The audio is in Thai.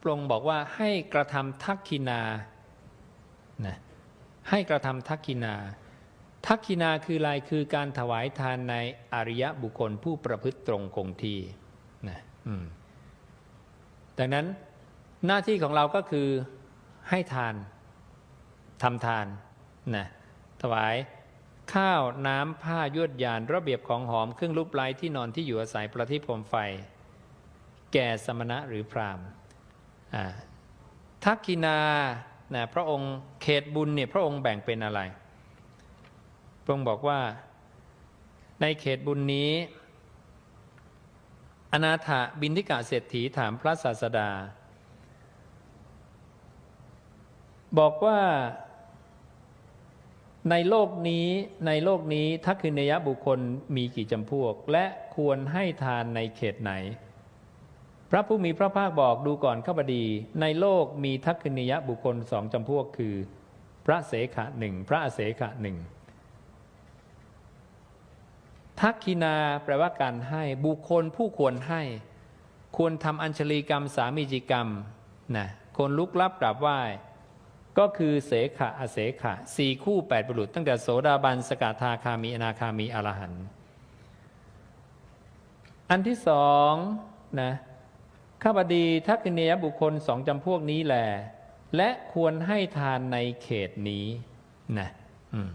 พระองค์บอกว่าให้กระทำทักขินานะให้กระทำทักขินา ทักขินาคืออะไรคือการถวายทานในอริยบุคคลผู้ประพฤติตรงคงที่นะดังนั้นหน้าที่ของเราก็คือให้ทานทำทานนะถวายข้าวน้ำผ้ายวดยาน ระเบียบของหอมเครื่องรูปไล้ที่นอนที่อยู่อาศัยประทีปโคมไฟ แก่สมณะหรือพราหมณ์ ทักกินานะพระองค์เขตบุญเนี่ยพระองค์แบ่งเป็นอะไร พระองค์บอกว่าในเขตบุญนี้ อนาถบินทิกาเศรษฐีถามพระศาสดา บอกว่าในโลกนี้ในโลกนี้ทักขินยบุคคลมีกี่จำพวก และควรให้ทานในเขตไหน พระผู้มีพระภาคบอกดูก่อนข้าพดี ในโลกมีทักขินยบุคคลสองจำพวกคือ พระเสขะหนึ่งพระอเสขะหนึ่งทักขินาแปลว่าการให้บุคคลผู้ควรให้ ควรทำอัญชลีกรรมสามีจิกรรมนะคนลุกลับกราบไหว้ก็คือเสขะอเสขะสี่คู่แปดบุรุษ ตั้งแต่โสดาบันสกทาคามีอนาคามีอรหันต์อันที่สองนะ ข้าพดีทักษิณียบุคคลสองจำพวกนี้แหละและควรให้ทานในเขตนี้นะอืม